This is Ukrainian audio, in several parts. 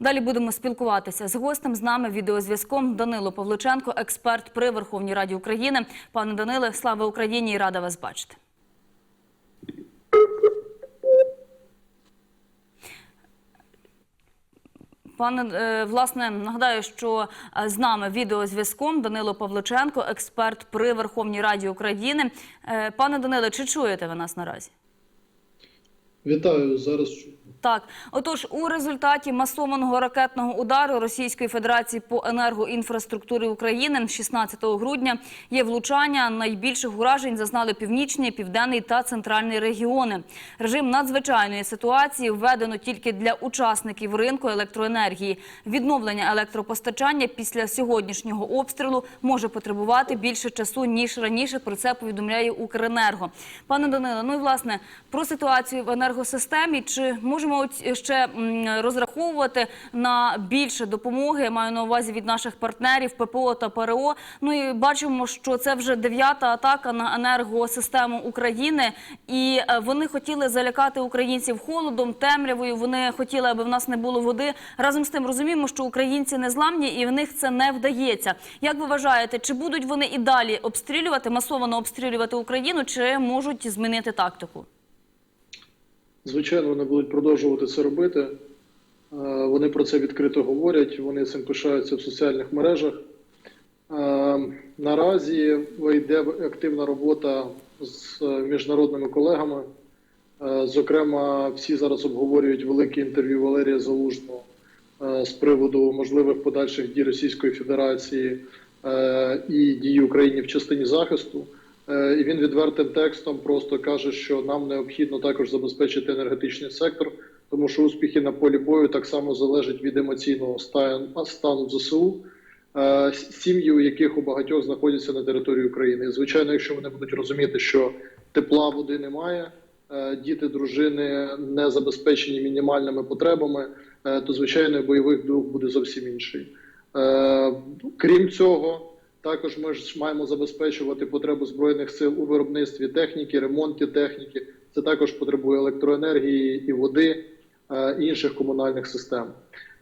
Далі будемо спілкуватися з гостем. З нами відеозв'язком Данило Павличенко, експерт при Верховній Раді України. Пане Даниле, слава Україні і рада вас бачити. Пане е, власне, нагадаю, що е, з нами відеозв'язком Данило Павличенко, експерт при Верховній Раді України. Е, Пане Даниле, чи чуєте ви нас наразі? Вітаю зараз. чую. Так, отож, у результаті масованого ракетного удару Російської Федерації по енергоінфраструктурі України 16 грудня є влучання. Найбільших уражень зазнали північний, південний та центральний регіони. Режим надзвичайної ситуації введено тільки для учасників ринку електроенергії. Відновлення електропостачання після сьогоднішнього обстрілу може потребувати більше часу ніж раніше. Про це повідомляє Укренерго. Пане Данило, ну і власне про ситуацію в енергосистемі. Чи можемо ще розраховувати на більше допомоги? Маю на увазі від наших партнерів ППО та ПРО. Ну і бачимо, що це вже дев'ята атака на енергосистему України, і е, вони хотіли залякати українців холодом, темрявою. Вони хотіли, аби в нас не було води. Разом з тим розуміємо, що українці не зламні, і в них це не вдається. Як ви вважаєте, чи будуть вони і далі обстрілювати масово обстрілювати Україну, чи можуть змінити тактику? Звичайно, вони будуть продовжувати це робити. Е, Вони про це відкрито говорять, вони цим пишаються в соціальних мережах. Е, Наразі йде активна робота з міжнародними колегами. Е, Зокрема, всі зараз обговорюють велике інтерв'ю Валерія Залужного з приводу можливих подальших дій Російської Федерації і дій України в частині захисту. Е, І він відвертим текстом просто каже, що нам необхідно також забезпечити енергетичний сектор, тому що успіхи на полі бою так само залежать від емоційного стану ЗСУ, е, сім'ї, у яких у багатьох знаходяться на території України. І, звичайно, якщо вони будуть розуміти, що тепла води немає, е, діти, дружини не забезпечені мінімальними потребами, то звичайно бойовий дух буде зовсім інший. Крім цього, також ми ж маємо забезпечувати потребу збройних сил у виробництві техніки, ремонті техніки. Це також потребує електроенергії і води, е, і інших комунальних систем.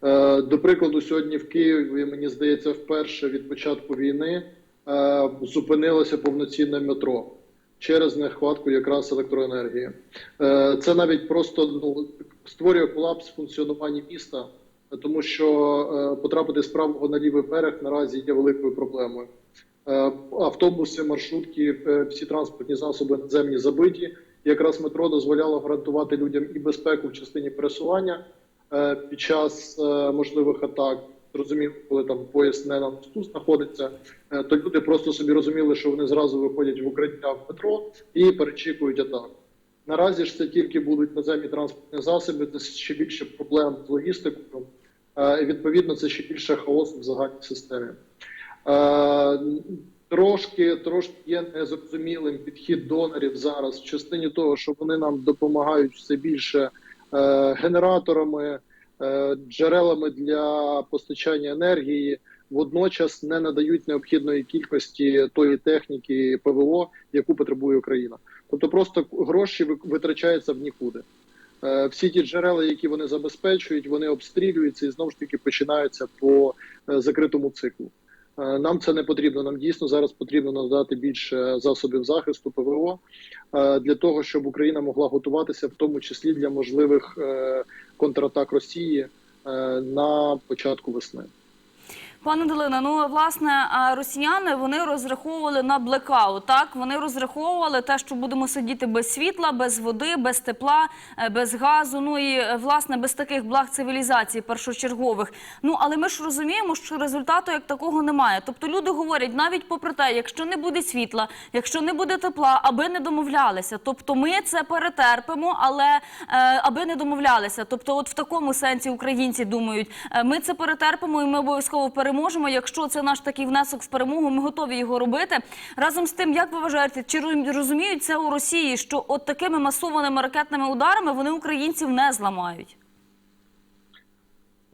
Е, До прикладу, сьогодні в Києві, мені здається, вперше від початку війни е, зупинилося повноцінне метро через нехватку якраз електроенергії. Це навіть просто ну, створює колапс функціонування міста, тому що е, потрапити з правого на лівий берег наразі є великою проблемою. Е, Автобуси, маршрутки, е, всі транспортні засоби наземні забиті. Якраз метро дозволяло гарантувати людям і безпеку в частині пересування під час можливих атак. Зрозуміло, коли там поїзд не на мосту знаходиться, то люди просто собі розуміли, що вони зразу виходять в укриття в метро і перечікують атаку. Наразі ж це тільки будуть наземні транспортні засоби, це ще більше проблем з логістикою, е, і відповідно це ще більше хаосу в загальній системі. Е, Трошки, трошки є незрозумілим підхід донорів зараз в частині того, що вони нам допомагають все більше е, генераторами, джерелами для постачання енергії, водночас не надають необхідної кількості тої техніки ПВО, яку потребує Україна. Тобто просто гроші ви- витрачаються в нікуди. Е, Всі ті джерела, які вони забезпечують, вони обстрілюються і знову ж таки починаються по е, закритому циклу. Е, Нам це не потрібно. Нам дійсно зараз потрібно надати більше засобів захисту ПВО для того, щоб Україна могла готуватися, в тому числі для можливих контратак Росії на початку весни. Пане Долина, ну власне росіяни вони розраховували на блекаут. Так вони розраховували те, що будемо сидіти без світла, без води, без тепла, е, без газу. Ну і е, власне без таких благ цивілізації першочергових. Ну але ми ж розуміємо, що результату як такого немає. Тобто люди говорять, навіть попри те, якщо не буде світла, якщо не буде тепла, аби не домовлялися. Тобто ми це перетерпимо, але е, аби не домовлялися. Тобто, от в такому сенсі українці думають, ми це перетерпимо і ми обов'язково переможемо. Якщо це наш такий внесок в перемогу, ми готові його робити. Разом з тим, як ви вважаєте, чи розуміють це у Росії, що от такими масованими ракетними ударами вони українців не зламають?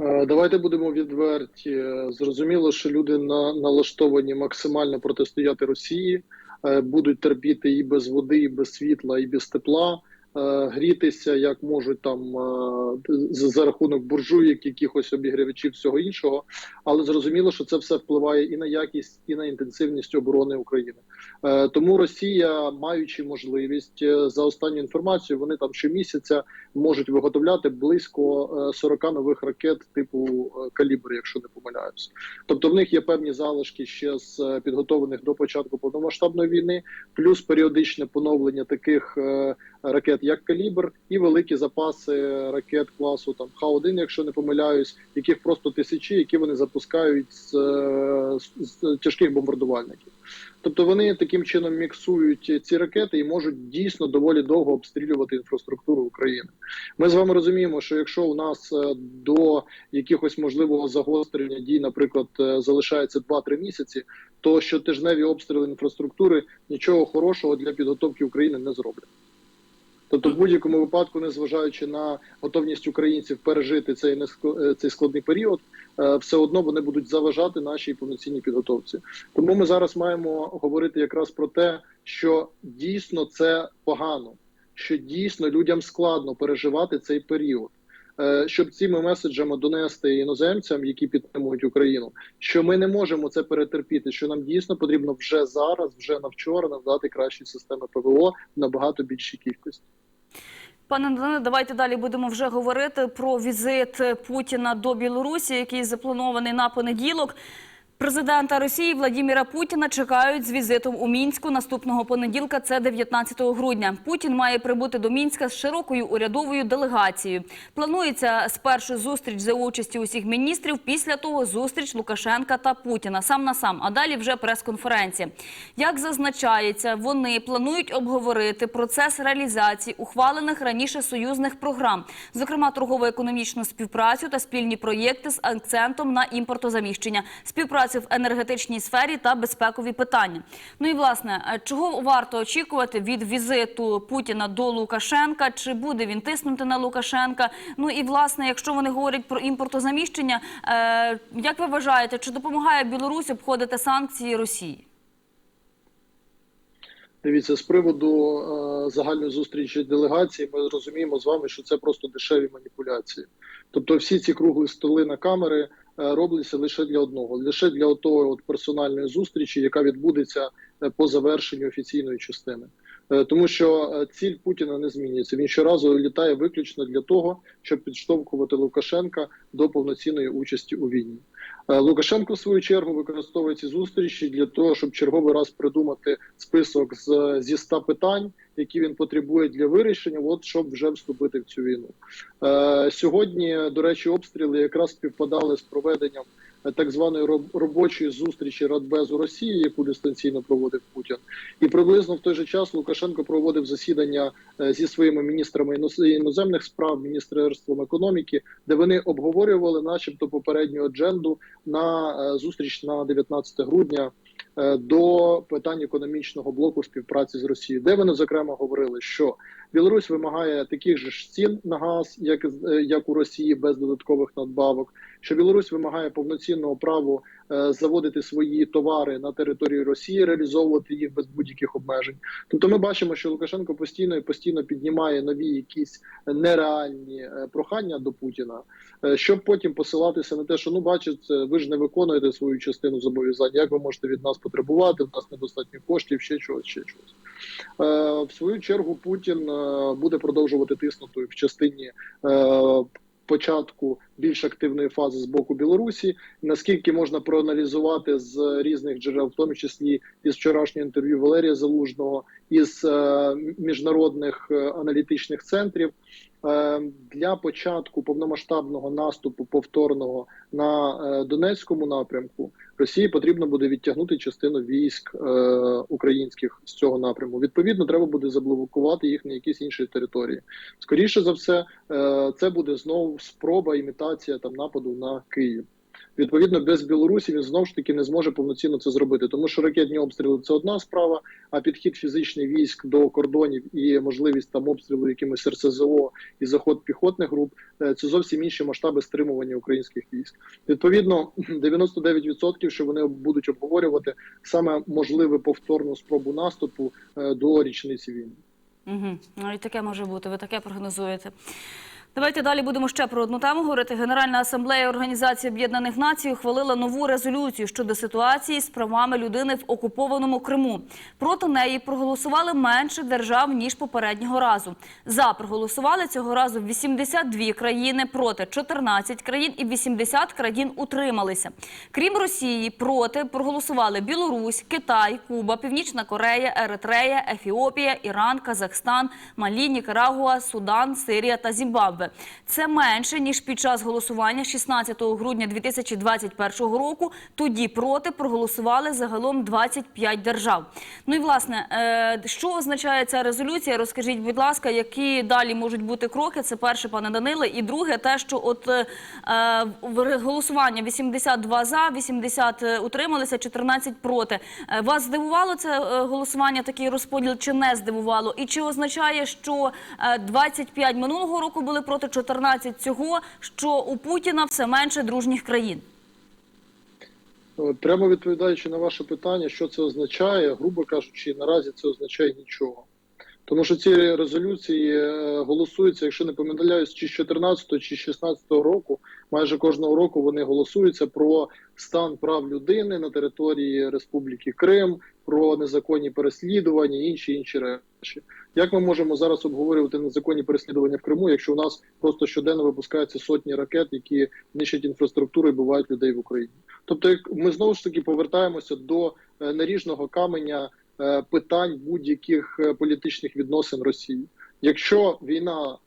Е, Давайте будемо відверті. Е, Зрозуміло, що люди на, налаштовані максимально протистояти Росії, е, будуть терпіти і без води, і без світла, і без тепла. Е, грітися, як можуть там е, за, рахунок буржуїк, якихось обігрівачів, всього іншого. Але зрозуміло, що це все впливає і на якість, і на інтенсивність оборони України. Е, тому Росія, маючи можливість за останню інформацію, вони там щомісяця можуть виготовляти близько е, 40 нових ракет типу калібр, якщо не помиляюся. Тобто в них є певні залишки ще з підготовлених до початку повномасштабної війни, плюс періодичне поновлення таких ракет, як калібр, і великі запаси ракет класу там Х-1, якщо не помиляюсь, яких просто тисячі, які вони запускають з, з, з тяжких бомбардувальників. Тобто вони таким чином міксують ці ракети і можуть дійсно доволі довго обстрілювати інфраструктуру України. Ми з вами розуміємо, що якщо у нас е, до якихось можливого загострення дій, наприклад, е, залишається 2-3 місяці, то щотижневі обстріли інфраструктури нічого хорошого для підготовки України не зроблять. Тобто, в будь-якому випадку, незважаючи на готовність українців пережити цей е, цей складний період, е, все одно вони будуть заважати нашій повноцінній підготовці. Тому ми зараз маємо говорити якраз про те, що дійсно це погано, що дійсно людям складно переживати цей період. Е, Щоб цими меседжами донести іноземцям, які підтримують Україну, що ми не можемо це перетерпіти, що нам дійсно потрібно вже зараз, вже на вчора надати кращі системи ПВО в набагато більшій кількості. Пане Дане, давайте далі будемо вже говорити про візит Путіна до Білорусі, який запланований на понеділок. Президента Росії Владіміра Путіна чекають з візитом у Мінську наступного понеділка. Це 19 грудня. Путін має прибути до Мінська з широкою урядовою делегацією. Планується спершу зустріч за участі усіх міністрів. Після того зустріч Лукашенка та Путіна сам на сам. А далі вже прес-конференція. Як зазначається, вони планують обговорити процес реалізації ухвалених раніше союзних програм, зокрема торгово-економічну співпрацю та спільні проєкти з акцентом на імпортозаміщення, співпрацю в енергетичній сфері та безпекові питання. Ну і власне, е, чого варто очікувати від візиту Путіна до Лукашенка? Чи буде він тиснути на Лукашенка? Ну і власне, якщо вони говорять про імпортозаміщення, е, як ви вважаєте, чи допомагає Білорусь обходити санкції Росії? Дивіться, з приводу е, загальної зустрічі делегації, ми розуміємо з вами, що це просто дешеві маніпуляції. Тобто, всі ці круглі столи на камери робляться лише для одного, лише для отої от персональної зустрічі, яка відбудеться е, по завершенню офіційної частини. Е, Тому що е, ціль Путіна не змінюється. Він щоразу літає виключно для того, щоб підштовхувати Лукашенка до повноцінної участі у війні. Е, Лукашенко в свою чергу використовує ці зустрічі для того, щоб черговий раз придумати список з зі 100 питань, які він потребує для вирішення, от щоб вже вступити в цю війну. Е, сьогодні, до речі, обстріли якраз співпадали з проведенням так званої робочої зустрічі Радбезу Росії, яку дистанційно проводив Путін, і приблизно в той же час Лукашенко проводив засідання е, зі своїми міністрами іноземних справ, міністерством економіки, де вони обговорювали, начебто, попередню адженду на е, зустріч на 19 грудня до питань економічного блоку співпраці з Росією, де вони зокрема говорили, що Білорусь вимагає таких же ж цін на газ, як е, як у Росії, без додаткових надбавок. Що Білорусь вимагає повноцінного права е, заводити свої товари на території Росії, реалізовувати їх без будь-яких обмежень. Тобто, ми бачимо, що Лукашенко постійно і постійно піднімає нові якісь нереальні е, прохання до Путіна, е, щоб потім посилатися на те, що ну бачите, ви ж не виконуєте свою частину зобов'язань. Як ви можете від нас потребувати? В нас недостатньо коштів, ще чогось, ще чогось. Е, В свою чергу Путін е, буде продовжувати тиснути в частині. е, Початку більш активної фази з боку Білорусі, наскільки можна проаналізувати з різних джерел, в тому числі із вчорашнього інтерв'ю Валерія Залужного, із е, міжнародних е, аналітичних центрів, е, для початку повномасштабного наступу повторного на Донецькому напрямку Росії потрібно буде відтягнути частину військ українських з цього напряму. Відповідно, треба буде заблокувати їх на якісь інші території. Скоріше за все, це буде знову спроба імітація там нападу на Київ. Відповідно, без Білорусі він знову ж таки не зможе повноцінно це зробити, тому що ракетні обстріли це одна справа, а підхід фізичний військ до кордонів і можливість там обстрілу якимось РСЗО і заход піхотних груп е, це зовсім інші масштаби стримування українських військ. Відповідно, 99% що вони будуть обговорювати саме можливу повторну спробу наступу е, до річниці війни. Угу. Ну, і таке може бути, ви таке прогнозуєте. Давайте далі будемо ще про одну тему говорити. Генеральна асамблея Організації Об'єднаних Націй ухвалила нову резолюцію щодо ситуації з правами людини в окупованому Криму. Проти неї проголосували менше держав ніж попереднього разу. За проголосували цього разу 82 країни, проти 14 країн і 80 країн утрималися. Крім Росії, проти проголосували Білорусь, Китай, Куба, Північна Корея, Еритрея, Ефіопія, Іран, Казахстан, Малі, Нікарагуа, Судан, Сирія та Зімбабве. Це менше ніж під час голосування 16 грудня 2021 року. Тоді проти проголосували загалом 25 держав. Ну і власне, е, що означає ця резолюція? Розкажіть, будь ласка, які далі можуть бути кроки? Це перше, пане Даниле, і друге, те, що от е, в голосування 82 за, 80 утрималися, 14 проти. Е, Вас здивувало це е, голосування, такий розподіл, чи не здивувало? І чи означає, що е, 25 минулого року були проти 14 цього, що у Путіна все менше дружніх країн? Е, Прямо відповідаючи на ваше питання, що це означає, грубо кажучи, наразі це означає нічого. Тому що ці резолюції е, голосуються, якщо не помиляюсь, чи з 14 чи з 16 року, майже кожного року вони голосуються про стан прав людини на території Республіки Крим, про незаконні переслідування інші інші речі. Як ми можемо зараз обговорювати незаконні переслідування в Криму, якщо у нас просто щоденно випускаються сотні ракет, які нищать інфраструктуру і бувають людей в Україні? Тобто, як ми знову ж таки повертаємося до е, наріжного каменя е, питань будь-яких е, політичних відносин Росії. Якщо війна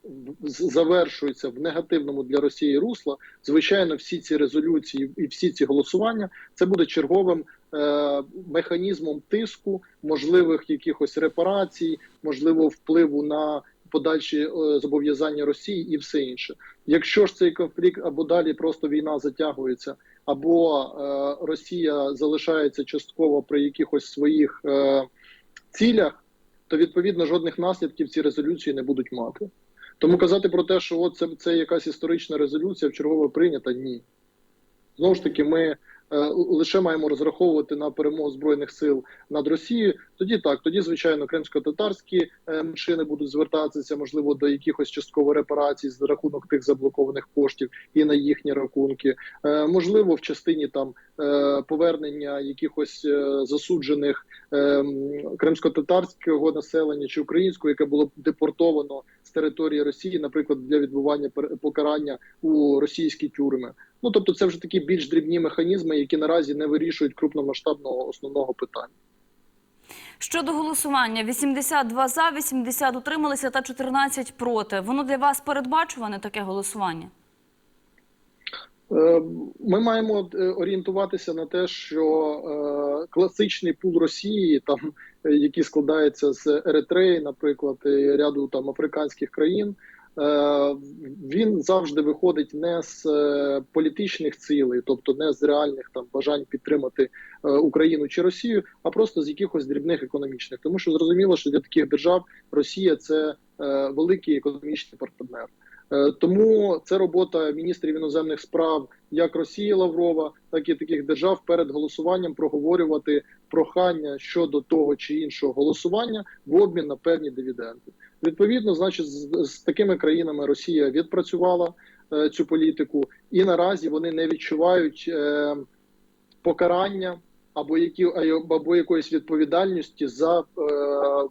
завершується в негативному для Росії русло, звичайно, всі ці резолюції і всі ці голосування це буде черговим е, механізмом тиску, можливих якихось репарацій, можливо, впливу на подальші е, зобов'язання Росії і все інше. Якщо ж цей конфлікт або далі просто війна затягується, або е, Росія залишається частково при якихось своїх е, цілях, то відповідно жодних наслідків ці резолюції не будуть мати. Тому казати про те, що от це, це якась історична резолюція вчергове прийнята, ні. Знову ж таки, ми е, лише маємо розраховувати на перемогу збройних сил над Росією. Тоді так, тоді звичайно кримсько-татарські е, меншини будуть звертатися, можливо, до якихось частково репарацій за рахунок тих заблокованих коштів і на їхні рахунки. Е, можливо, в частині там е, повернення якихось е, засуджених кримсько-татарського населення чи українського, яке було депортовано з території Росії, наприклад, для відбування покарання у російські тюрми. Ну тобто, це вже такі більш дрібні механізми, які наразі не вирішують крупномасштабного основного питання. Щодо голосування, 82 за, 80 утрималися та 14 проти. Воно для вас передбачуване таке голосування? Е, Ми маємо е, орієнтуватися на те, що е, класичний пул Росії, там який складається з Еритреї, наприклад, і ряду там африканських країн, він завжди виходить не з політичних цілей, тобто не з реальних там бажань підтримати Україну чи Росію, а просто з якихось дрібних економічних. Тому що зрозуміло, що для таких держав Росія це великий економічний партнер. Е, Тому це робота міністрів іноземних справ як Росії Лаврова, так і таких держав перед голосуванням проговорювати прохання щодо того чи іншого голосування в обмін на певні дивіденди. Відповідно, значить, з, з такими країнами Росія відпрацювала е, цю політику, і наразі вони не відчувають е, покарання або які або якоїсь відповідальності за е,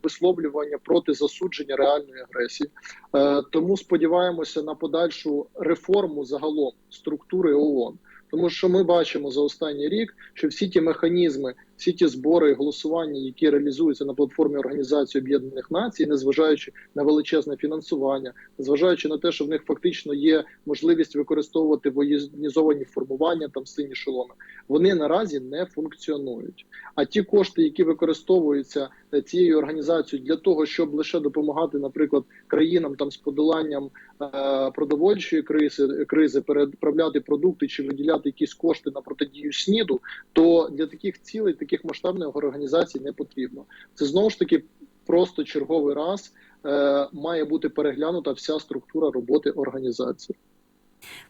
висловлювання проти засудження реальної агресії. Е, тому сподіваємося на подальшу реформу загалом структури ООН. Тому що ми бачимо за останній рік, що всі ті механізми, всі ті збори і голосування, які реалізуються на платформі Організації Об'єднаних Націй, незважаючи на величезне фінансування, незважаючи на те, що в них фактично є можливість використовувати воєнізовані формування, там сині шоломи, вони наразі не функціонують. А ті кошти, які використовуються е, цією організацією для того, щоб лише допомагати, наприклад, країнам там з подоланням е, продовольчої кризи, кризи переправляти продукти чи виділяти якісь кошти на протидію сніду, то для таких цілей, таких масштабних організацій не потрібно. Це знову ж таки просто черговий раз е, має бути переглянута вся структура роботи організації.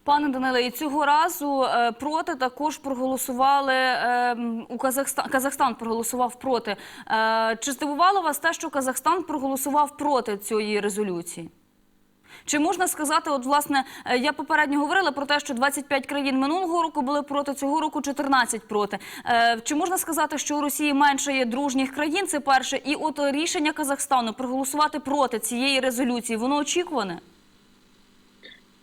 Пане Даниле, і цього разу е, проти також проголосували е, у Казахстан. Казахстан проголосував проти. Е, Чи здивувало вас те, що Казахстан проголосував проти цієї резолюції? Чи можна сказати, от власне, е, я попередньо говорила про те, що 25 країн минулого року були проти, цього року 14 проти. Е, Чи можна сказати, що у Росії менше є дружніх країн? Це перше, і от рішення Казахстану проголосувати проти цієї резолюції, воно очікуване?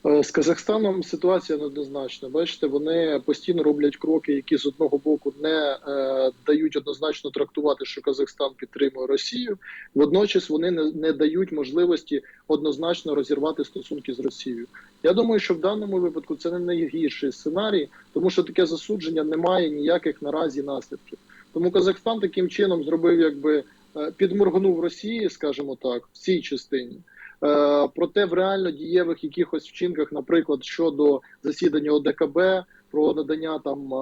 Е, З Казахстаном ситуація неоднозначна. Бачите, вони постійно роблять кроки, які з одного боку не е, дають однозначно трактувати, що Казахстан підтримує Росію. Водночас вони не, не дають можливості однозначно розірвати стосунки з Росією. Я думаю, що в даному випадку це не найгірший сценарій, тому що таке засудження не має ніяких наразі наслідків. Тому Казахстан таким чином зробив, якби е, підморгнув Росії, скажімо так, в цій частині. Е, Проте в реально дієвих якихось вчинках, наприклад, щодо засідання ОДКБ, про надання там е,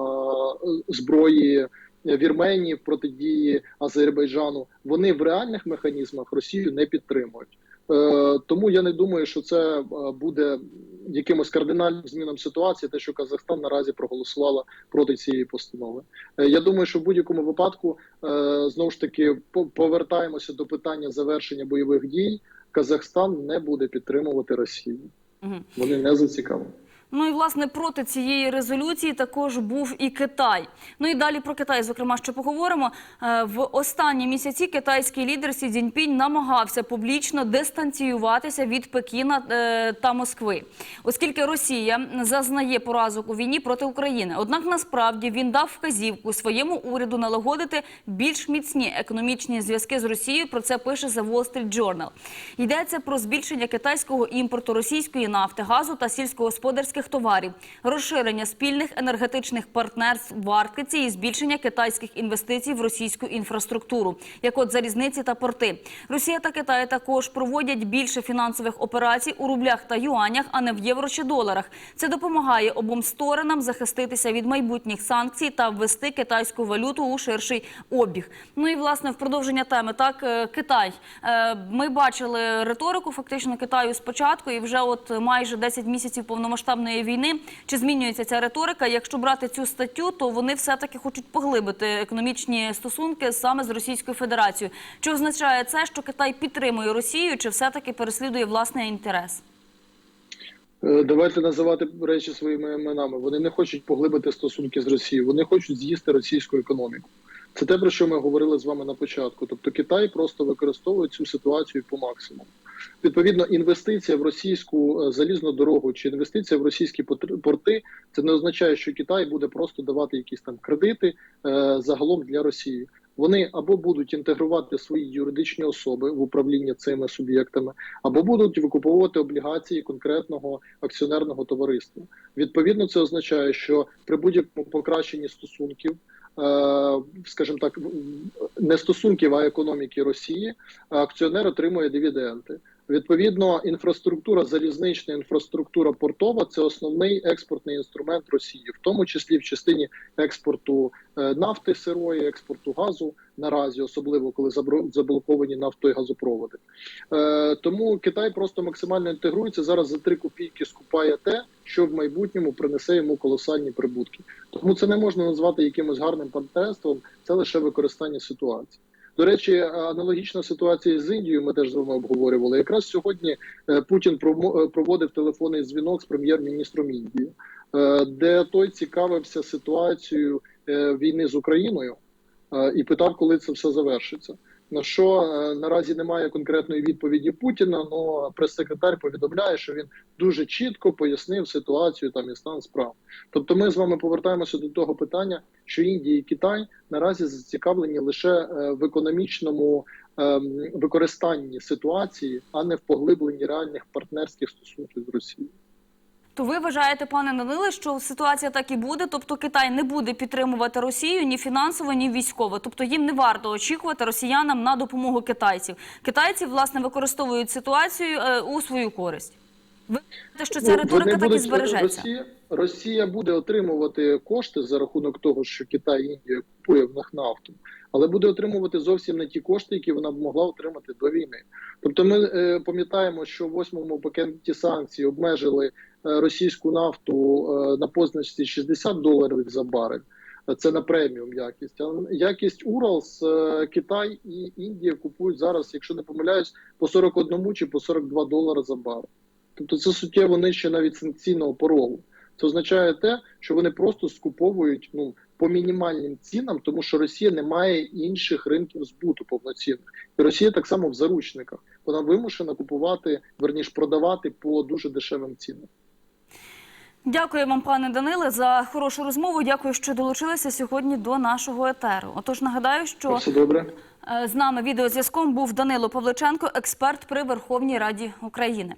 зброї Вірменії протидії Азербайджану, вони в реальних механізмах Росію не підтримують. Е, Тому я не думаю, що це буде якимось кардинальним зміном ситуації, те, що Казахстан наразі проголосувала проти цієї постанови. Я думаю, що в будь-якому випадку знову ж таки по- повертаємося до питання завершення бойових дій. Казахстан не буде підтримувати Росію. Вони не зацікавлені. Ну і власне проти цієї резолюції також був і Китай. Ну і далі про Китай, зокрема, ще поговоримо. Е, В останні місяці китайський лідер Сі Цзіньпінь намагався публічно дистанціюватися від Пекіна е, та Москви, оскільки Росія зазнає поразок у війні проти України. Однак насправді він дав вказівку своєму уряду налагодити більш міцні економічні зв'язки з Росією. Про це пише The Wall Street Journal. Йдеться про збільшення китайського імпорту російської нафти, газу та сільськогосподарських товарів, розширення спільних енергетичних партнерств в Арктиці і збільшення китайських інвестицій в російську інфраструктуру, як от залізниці та порти. Росія та Китай також проводять більше фінансових операцій у рублях та юанях, а не в євро чи доларах. Це допомагає обом сторонам захиститися від майбутніх санкцій та ввести китайську валюту у ширший обіг. Ну і власне в продовження теми так е, Китай. Е, Ми бачили риторику фактично Китаю спочатку, і вже от майже 10 місяців повномасштабної війни. Чи змінюється ця риторика? Якщо брати цю статтю, то вони все таки хочуть поглибити економічні стосунки саме з Російською Федерацією. Чи означає це, що Китай підтримує Росію, чи все таки переслідує власний інтерес? Е, Давайте називати речі своїми іменами. Вони не хочуть поглибити стосунки з Росією, вони хочуть з'їсти російську економіку. Це те, про що ми говорили з вами на початку. Тобто Китай просто використовує цю ситуацію по максимуму. Відповідно, інвестиція в російську е, залізну дорогу чи інвестиція в російські порти це не означає, що Китай буде просто давати якісь там кредити е, загалом для Росії. Вони або будуть інтегрувати свої юридичні особи в управління цими суб'єктами, або будуть викуповувати облігації конкретного акціонерного товариства. Відповідно, це означає, що при будь-якому покращенні стосунків, скажімо так, не стосунків, а економіки Росії, акціонер отримує дивіденди. Відповідно, інфраструктура залізнична, інфраструктура портова це основний експортний інструмент Росії, в тому числі в частині експорту е, нафти сирої, експорту газу наразі, особливо коли заблоковані нафто і газопроводи. Е, тому Китай просто максимально інтегрується зараз за три копійки скупає те, що в майбутньому принесе йому колосальні прибутки. Тому це не можна назвати якимось гарним партнерством, це лише використання ситуації. До речі, аналогічна ситуація з Індією. Ми теж з вами обговорювали. Якраз сьогодні е, Путін е, проводив телефонний дзвінок з прем'єр-міністром Індії, е, де той цікавився ситуацією війни з Україною і питав, коли це все завершиться. На що е, наразі немає конкретної відповіді Путіна, але прес-секретар повідомляє, що він дуже чітко пояснив ситуацію там і стан справ. Тобто, ми з вами повертаємося до того питання, що Індія і Китай наразі зацікавлені лише е, в економічному ем, використанні ситуації, а не в поглибленні реальних партнерських стосунків з Росією. То ви вважаєте, пане Даниле, що ситуація так і буде? Тобто Китай не буде підтримувати Росію ні фінансово, ні військово. Тобто їм не варто очікувати росіянам на допомогу китайців. Китайці власне використовують ситуацію е, у свою користь. Ви вважаєте, що ця Ну, риторика так і будуть- збережеться? Росія, Росія буде отримувати кошти за рахунок того, що Китай Індія купує в них нафту, але буде отримувати зовсім не ті кошти, які вона б могла отримати до війни. Тобто, ми е, пам'ятаємо, що в восьмому пакеті санкцій обмежили російську нафту е, на позначці 60 доларів за барель. Е, Це на преміум якість. А якість Уралс, е, Китай і Індія купують зараз, якщо не помиляюсь, по 41 чи по 42 долари за барель. Тобто це суттєво нижче навіть санкційного порогу. Це означає те, що вони просто скуповують ну по мінімальним цінам, тому що Росія не має інших ринків збуту повноцінних. І Росія так само в заручниках. Вона вимушена купувати, верніш продавати по дуже дешевим цінам. Дякую вам, пане Даниле, за хорошу розмову. Дякую, що долучилися сьогодні до нашого етеру. Отож, нагадаю, що Все добре. е, з нами відеозв'язком був Данило Павличенко, експерт при Верховній Раді України.